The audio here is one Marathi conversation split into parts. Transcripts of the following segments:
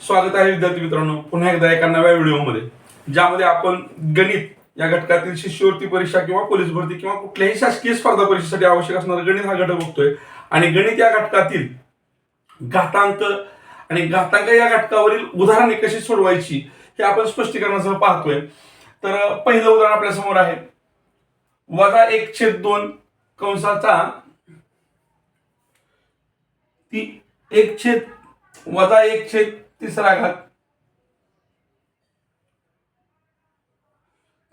स्वागत आहे विद्यार्थी मित्रांनो. पुन्हा एकदा एका नव्या व्हिडिओमध्ये ज्यामध्ये आपण गणित या घटकातील शिष्यवृत्ती परीक्षा किंवा पोलीस भरती किंवा कुठल्याही शासकीय स्पर्धा परीक्षेसाठी आवश्यक असणारा गणित हा घटक बघतोय. आणि गणित या घटकातील घातांक आणि घातांक या घटकावरील उदाहरणे कशी सोडवायची हे आपण स्पष्टीकरणासह पाहतोय. तर पहिलं उदाहरण आपल्यासमोर आहे. वजा एक छेद दोन कंसाचा ती एक छेद वजा एक छेद तिसरा घात.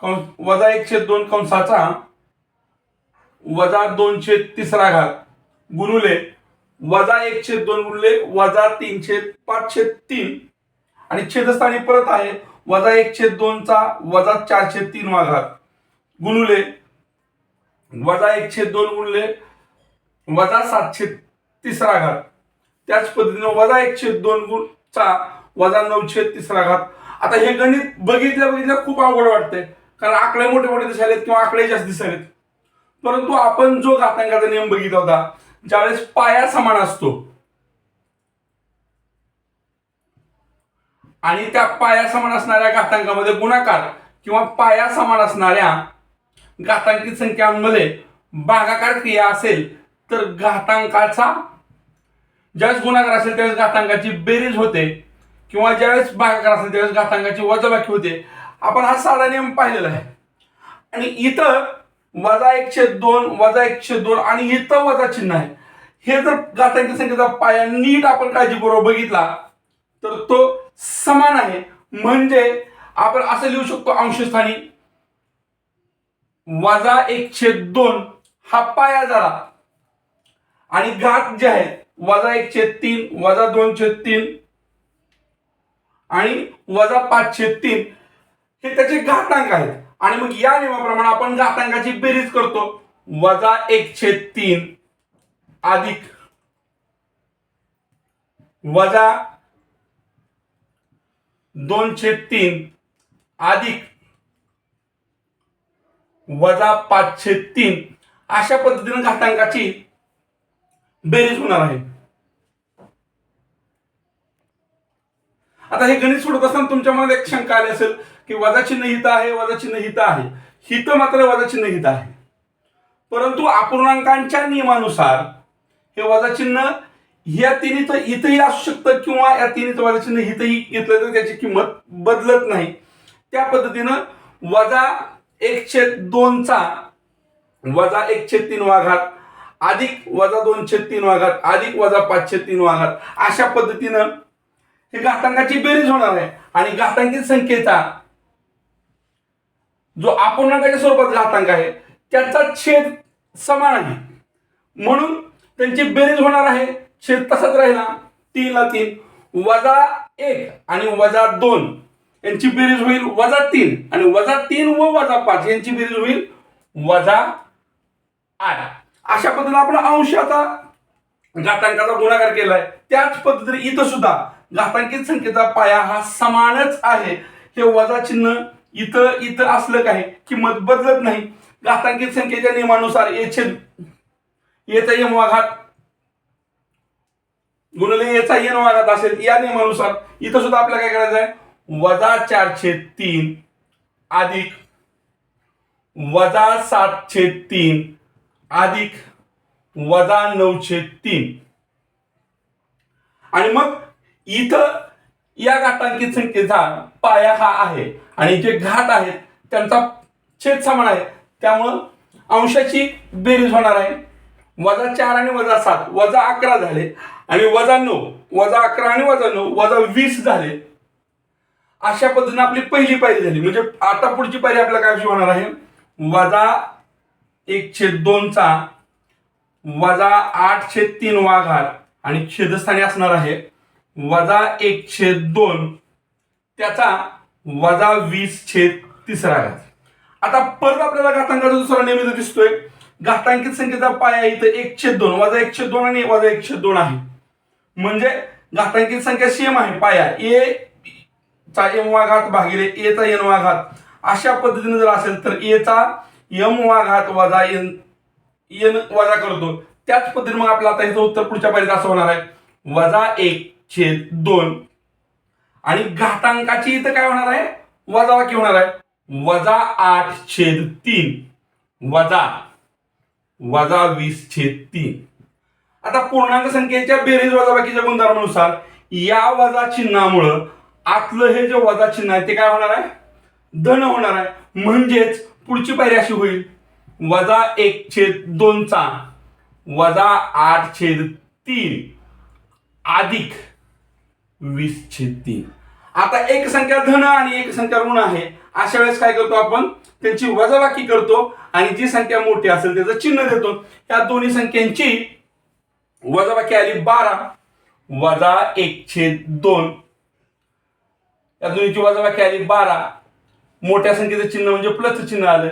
कंस वजा एकशे दोन कंसाचा वजा दोनशे तिसरा घात गुणुले वजा एकशे दोन गुणुले वजा तीनशे पाचशे तीन. आणि छेदस्थानी परत आहे वजा एकशे दोनचा वजा चारशे तीन वा घात गुणुले वजा एकशे दोन गुणले वजा सातशे तिसरा घात. त्याच पद्धतीने वजा एकशे दोन गुण चा वजा नऊशे तिसरा घात. आता हे गणित बघितल्या बघितल्या खूप अवघड वाटतंय. कारण आकडे मोठे मोठे दिसायलेत किंवा आकडे जास्त दिसायलेत. परंतु आपण जो घातांकाचा नियम बघितला होता ज्यावेळेस पाया समान असतो आणि त्या पाया समान असणाऱ्या घातांकामध्ये गुणाकार किंवा पाया समान असणाऱ्या घातांकित संख्यांमध्ये भागाकार क्रिया असेल तर घातांकाचा ज्यावेळेस गुणाकार असेल त्यावेळेस घातांकाची बेरीज होते. किंवा ज्यावेळेस भागाकार असेल त्यावेळेस घातांकाची वजाबाकी होते. आपण हा साधा नियम पाहिलेला आहे. आणि इथं वजा एकशे दोन वजा एकशे दोन आणि इथं वजा चिन्ह आहे. हे जर घातांकी संख्येचा पाया नीट आपण काळजीपूर्वक बघितला तर तो समान आहे. म्हणजे आपण असं लिहू शकतो अंशस्थानी वजा एकशे दोन हा पाया झाला. आणि घात जे आहेत वजा एकशे तीन वजा दोनशे तीन आणि वजा पाचशे तीन हे त्याचे घातांक आहेत. आणि मग या नियमाप्रमाणे आपण घातांकाची बेरीज करतो. वजा एकशे तीन अधिक वजा दोनशे तीन अधिक वजा पाचशे तीन. अशा पद्धतीने घातांकाची बेरीज होणार आहे. आता हे गणित सोडत असताना तुमच्या मनात एक शंका आली असेल की वजा चिन्ह हित आहे वजा चिन्ह हित आहे. हित मात्र वजा चिन्ह हित आहे. परंतु अपूर्णांकांच्या नियमानुसार हे वजा चिन्ह या तिन्हीचं इथंही असू शकतं किंवा या तिन्हीचं वजा चिन्ह हितही घेतलं तर त्याची किंमत बदलत नाही. त्या पद्धतीनं वजा एकशे दोनचा वजा एकशे तीन वाघात अधिक वजा दोनशे तीन वाघात अधिक वजा पाचशे तीन वाघात. अशा पद्धतीनं हे घातांकाची बेरीज होणार आहे. आणि घातांकी संख्येचा जो अपूर्णांकाच्या स्वरूपात घातांक आहे त्याचा छेद समान आहे. म्हणून त्यांची बेरीज होणार आहे. छेद तसाच राहिला तीनला तीन. वजा एक आणि वजा दोन. यांची बेरीज होईल वजा तीन. आणि वजा तीन व वजा पाच. यांची बेरीज होईल वजा आठ. अशा पद्धतीने आपण अंशाचा घातांकाचा गुणाकार केलाय. त्याच पद्धतीने इथं सुद्धा घातांकित संख्येचा पाया हा समानच आहे. हे वजा चिन्ह इथं इथं असलं काय किंमत बदलत नाही. घातांकित संख्येच्या नियमानुसार येछेद येचा यम वाघात गुणले याचा एन वाघात असेल या नियमानुसार इथं सुद्धा आपल्याला काय करायचं आहे? वजा चारशे तीन अधिक वजा सातशे तीन अधिक वजा नऊशे तीन. आणि मग इथं या घाटांची संख्येचा पाया हा आहे. आणि जे घात आहेत त्यांचा छेद समान आहे. त्यामुळं अंशाची बेरीज होणार आहे. वजा चार आणि वजा सात वजा अकरा झाले. आणि वजा नऊ वजा अकरा आणि वजा नऊ वजा वीस झाले. अशा पद्धतीने आपली पहिली पायरी झाली. म्हणजे आता पुढची पायरी आपल्याला काय होणार आहे? वजा एकशे दोनचा वजा आठशे तीन वाघार आणि छेदस्थानी असणार आहे. वजा एकशे दोन त्याचा वजा वीस छेद तिसरा घात. आता परत आपल्याला घातांकाचा दुसरा नियमित दिसतोय. घातांकित संख्येचा पाया इथं एकशे दोन वजा एकशे दोन आणि वजा एकशे दोन आहे. म्हणजे घातांकित संख्या सेम आहे पाया. ए चा एम वाघात भागिले ए चा एन वाघात. अशा पद्धतीने जर असेल तर ए चा यम वाघात वजा एन एन वजा करतो. त्याच पद्धतीने मग आपला आता इथं उत्तर पुढच्या पाहिजे असं होणार आहे. वजा एक छेद दोन. आणि घातांकाची इथं काय होणार आहे? वजा वजाबाकी होणार आहे. वजा आठ छेद तीन. वजा. वजा वीस छेद तीन. आता पूर्णांक संख्येच्या बेरीज वजाबाकीच्या गुणधर्मानुसार या वजा चिन्हामुळं आतलं हे जे वजा चिन्ह आहे ते काय होणार आहे? धन होणार आहे. म्हणजेच पुढची पायरी अशी होईल. वजा एक छेद दोनचा वजा आठ छेद तीन. अधिक वीस छेद तीन. आता एक संख्या धन आणि एक संख्या ऋण आहे. अशा वेळेस काय करतो आपण? त्यांची वजाबाकी करतो आणि जी संख्या मोठी असेल त्याचं चिन्ह देतो. या दोन्ही संख्यांची वजाबाकी आली बारा. वजा एक छेद दोन. या दोन्हीची वजाबाकी आली बारा. मोठ्या संख्येचं चिन्ह म्हणजे प्लसचं चिन्ह आलं.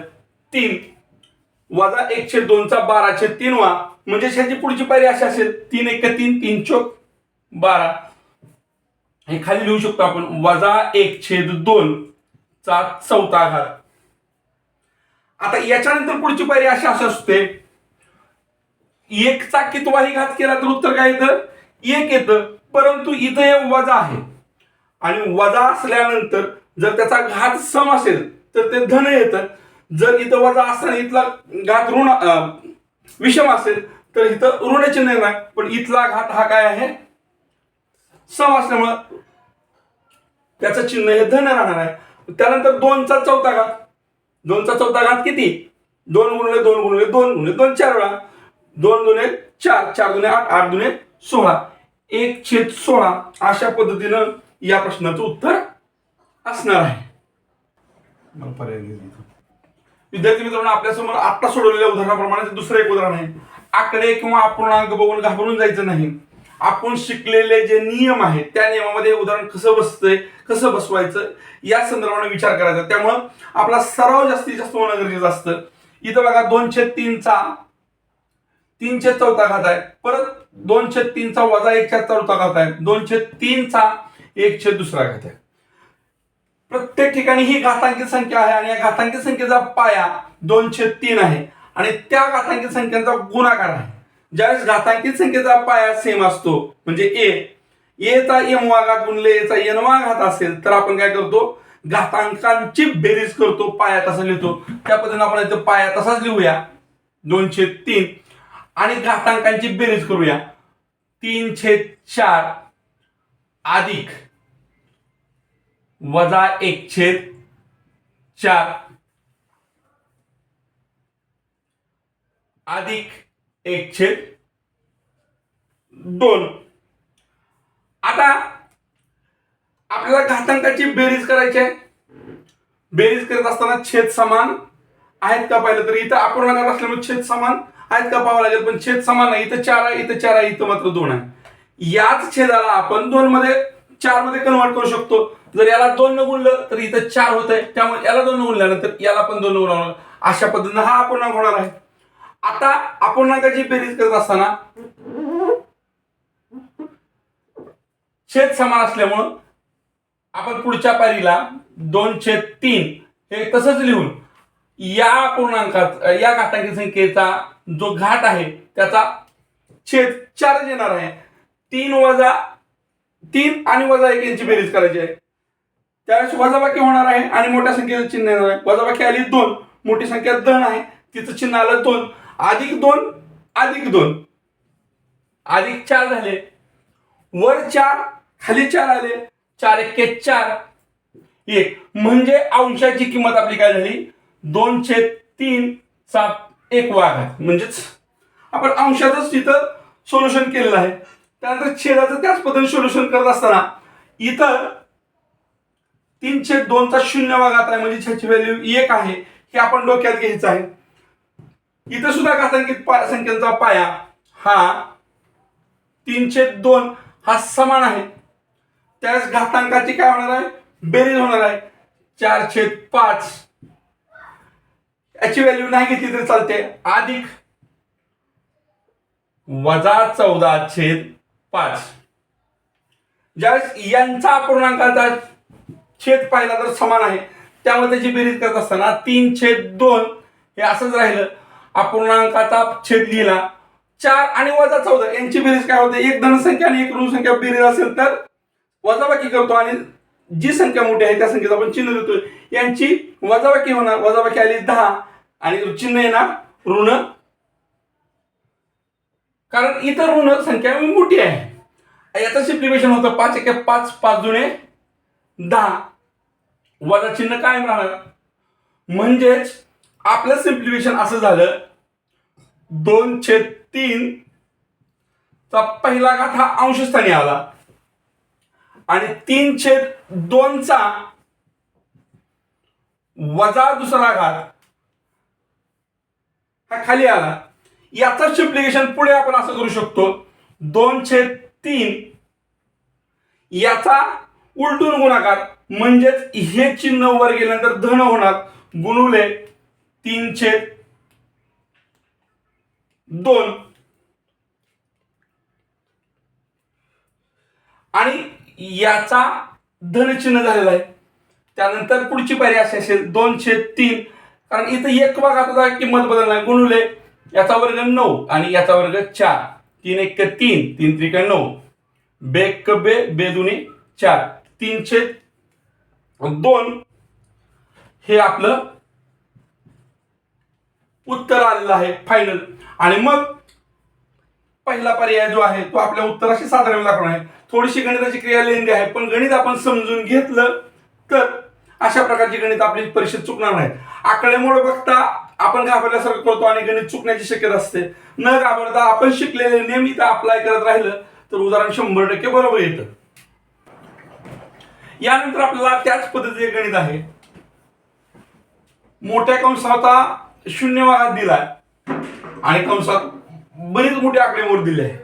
तीन. वजा एकशे दोनचा बाराशे तीन वा. म्हणजे ह्याची पुढची पायरी अशी असेल. तीन एक तीन तीन चोक बारा. हे खाली लिहू शकतो आपण. वजा एक छेद दोन चा चौथा घात आता याच्यानंतर पुढची पायरी अशी असू असते. एकचा कितवाही घात केला तर उत्तर काय येतं? एक येतं. परंतु इथं हे वजा आहे. आणि वजा असल्यानंतर जर त्याचा घात सम असेल तर ते धन येतं. जर इथं वजा असताना इथला घात ऋण विषम असेल तर इथं ऋण चिन्ह येणार पण इथला घात हा काय आहे? सम असल्यामुळं त्याचं चिन्ह हे धन राहणार आहे. त्यानंतर दोनचा चौथा घात. दोनचा चौथा घात किती? दोन गुणले दोन गुणले दोन गुणले दोन चार वेळा. दोन दुने चार चार दुने आठ आठ दुने सोळा. एक छेद सोळा अशा पद्धतीनं या प्रश्नाचं उत्तर असणार आहे. मला पर्याय विद्यार्थी मित्रांनो आपल्यासमोर आत्ता सोडवलेल्या उदाहरणाप्रमाणे दुसरं एक उदाहरण आहे. आकडे किंवा अपूर्णांक बघून घाबरून जायचं नाही. आपण शिकलेले जे नियम आहेत त्या नियमामध्ये उदाहरण कसं बसतंय कसं बसवायचं या संदर्भाने विचार करायचा. त्यामुळं आपला सराव जास्तीत जास्त होणं गरजेचं असतं. इथं बघा दोनशे तीनचा तीनशे चौथा घात आहे. परत दोनशे तीनचा वजा एकशे चौथा घात आहे. दोनशे तीनचा एकशे दुसरा घात आहे. प्रत्येक ठिकाणी ही घातांकी संख्या आहे आणि या घातांकी संख्येचा पाया दोनशे तीन आहे. आणि त्या घातांकी संख्यांचा गुणाकार आहे. ज्यावेळेस घातांकित संख्येचा पाया सेम असतो म्हणजे ए एचा एमवा घात गुणले एचा एनवा घात असेल तर आपण काय करतो? घातांकांची बेरीज करतो पाया तसा लिहितो. त्या पद्धतीने आपण इथं पाया तसाच लिहूया. दोनशे तीन. आणि घातांकांची बेरीज करूया. तीनशे चार. अधिक. वजा एक छेद चार. अधिक एक छेद दोन. आता आपल्याला घातांकाची बेरीज करायची आहे. बेरीज करत असताना छेद समान आहेत का पाहिलं तर इथं अपूर्णांकात असल्यामुळे छेद समान आहेत का पाहावं लागेल पण छेद समान नाही. इथं चार आहे इथं चार आहे इथं मात्र दोन आहे. याच छेदाला आपण दोन मध्ये चारमध्ये कन्वर्ट करू शकतो. जर याला दोन न गुणलं तर इथं चार होत आहे त्यामुळे याला दोन गुणल्यानंतर याला पण दोन गुण अशा पद्धतीनं हा अपूर्णांक होणार आहे. आता अपूर्णांकाची बेरीज करत असताना छेद समान असल्यामुळं आपण पुढच्या पायरीला दोन छेद तीन हे तसंच लिहून या पूर्णांकात या घातांकी संख्येचा जो घाट आहे त्याचा छेद चार येणार आहे. तीन वजा तीन आणि वजा एक यांची बेरीज करायची आहे. त्यावेळेस वजाबाकी होणार आहे आणि मोठ्या संख्येचं चिन्ह येणार आहे. वजाबाकी आली दोन मोठी संख्या धन आहे. तिचं चिन्ह आलं दोन. अधिक दोन अधिक दोन. अधिक चार झाले. वर चार खाली चार आले. चार एक्के चार. एक. म्हणजे अंशाची किंमत आपली काय झाली? दोनशे तीन चा एक वाघ म्हणजेच आपण अंशातच तिथं सोल्युशन केलेलं आहे. त्यानंतर छेदाचं त्याच पद्धतीने सोल्युशन करत असताना इथं तीनशे दोनचा शून्य घात आहे म्हणजे ह्याची व्हॅल्यू एक आहे हे आपण डोक्यात घ्यायचं आहे. इथं सुद्धा घातांकित संख्येचा संख्यांचा पाया हा तीनशे दोन हा समान आहे. त्यावेळेस घातांकाची काय होणार आहे? बेरीज होणार आहे. चार छेद पाच. याची व्हॅल्यू नाही घेतली तरी चालते. अधिक वजा चौदा छेद पाच. ज्यावेळेस यांचा अपूर्णांकाचा छेद पाहिला तर समान आहे. त्यामुळे त्याची बेरीज करत असताना तीन छेद दोन हे असंच राहिलं. अपूर्णांकाचा छेद लिहिला. चार आणि वजा चौदा यांची बेरीज काय होते? एक धनसंख्या आणि एक ऋणसंख्या बेरीज असेल तर वजाबाकी करतो आणि जी संख्या मोठी आहे त्या संख्येचा आपण चिन्ह देतोय यांची वजाबाकी होणार. वजाबाकी आली दहा आणि चिन्ह येणार ऋण. कारण इतर ऋण संख्या मोठी आहे. याचं सिम्प्लिफिकेशन होतं पाच एके पाच पाच जुने दहा. वजा चिन्ह कायम राहणार. म्हणजेच आपलं सिम्प्लिफिकेशन असं झालं दोन छेद तीन चा पहिला घात हा अंशस्थानी आला. आणि तीन छेद दोनचा वजा दुसरा घात हा खाली आला. याचं सिम्प्लिकेशन पुढे आपण असं करू शकतो. दोन छेद तीन याचा उलटून गुणाकार म्हणजेच हे चिन्ह वर गेल्यानंतर धन होणार. गुणुले तीनशे दोन. आणि याचा धनचिन्ह झालेला आहे. त्यानंतर पुढची पायरी अशी असेल दोनशे तीन. कारण इथं एक भागात होता किंमत बदलणार. गुणुले याचा वर्ग नऊ आणि याचा वर्ग चार. तीन एक तीन तीन त्रिक नऊ. बेक बे बेदुनी चार. तीनशे दोन हे आपलं उत्तर आलेलं आहे फायनल आणि मग पहिला पर्याय जो आहे तो आपल्या उत्तराशी साधारण दाखवणार आहे. थोडीशी गणिताची क्रिया लेंदी आहे पण गणित आपण समजून घेतलं तर अशा प्रकारची गणित आपली परीक्षेत चुकणार नाही. आकडेमोड बघता आपण घाबरल्यासारखं करतो आणि गणित चुकण्याची शक्यता असते. न घाबरता आपण शिकलेले नेहमी तर अप्लाय करत राहिलं तर उदाहरण शंभर टक्के बरोबर येतं. यानंतर आपल्याला त्याच पद्धतीचे गणित आहे. मोठ्या कंसात शून्य भागात दिलाय. आणि कंसात बरीच मोठी आकडेमोड दिली आहे.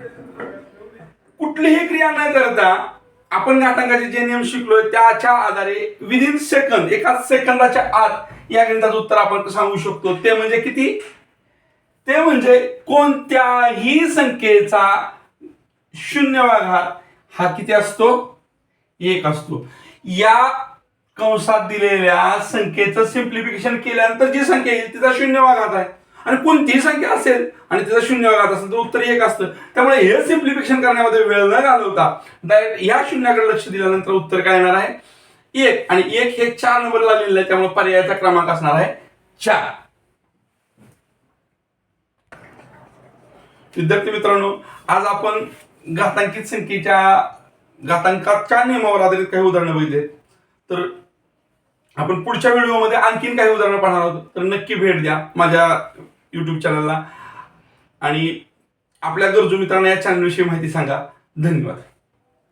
कुठलीही क्रिया न करता आपण घाटांकाचे जे नियम शिकलोय त्याच्या आधारे विदिन सेकंद एका सेकंदाच्या आत या गणिताचं उत्तर आपण सांगू शकतो. ते म्हणजे किती? ते म्हणजे कोणत्याही संख्येचा शून्य भागात हा किती असतो? एक असतो. या कंसात दिलेल्या संख्येचं सिम्प्लिफिकेशन केल्यानंतर जी संख्या येईल तिचा शून्य भागात आहे. आणि कोणतीही संख्या असेल आणि तिचा शून्य भागात असेल तर उत्तर एक असतं. त्यामुळे हे सिम्प्लिफिकेशन करण्यामध्ये वेळ न घालवता डायरेक्ट या शून्याकडे लक्ष दिल्यानंतर उत्तर काय येणार आहे? एक. आणि एक हे चार नंबरला लिहिलेलं आहे त्यामुळे पर्यायाचा क्रमांक असणार आहे चार. विद्यार्थी मित्रांनो आज आपण घातांकित संख्येच्या घातांकाच्या नियमावर आधारित काही उदाहरणं बघितले तर आपण पुढच्या व्हिडिओमध्ये आणखीन काही उदाहरणं पाहणार आहोत. तर नक्की भेट द्या माझ्या युट्यूब चॅनलला आणि आपल्या गरजू मित्रांना या चॅनलविषयी माहिती सांगा. धन्यवाद.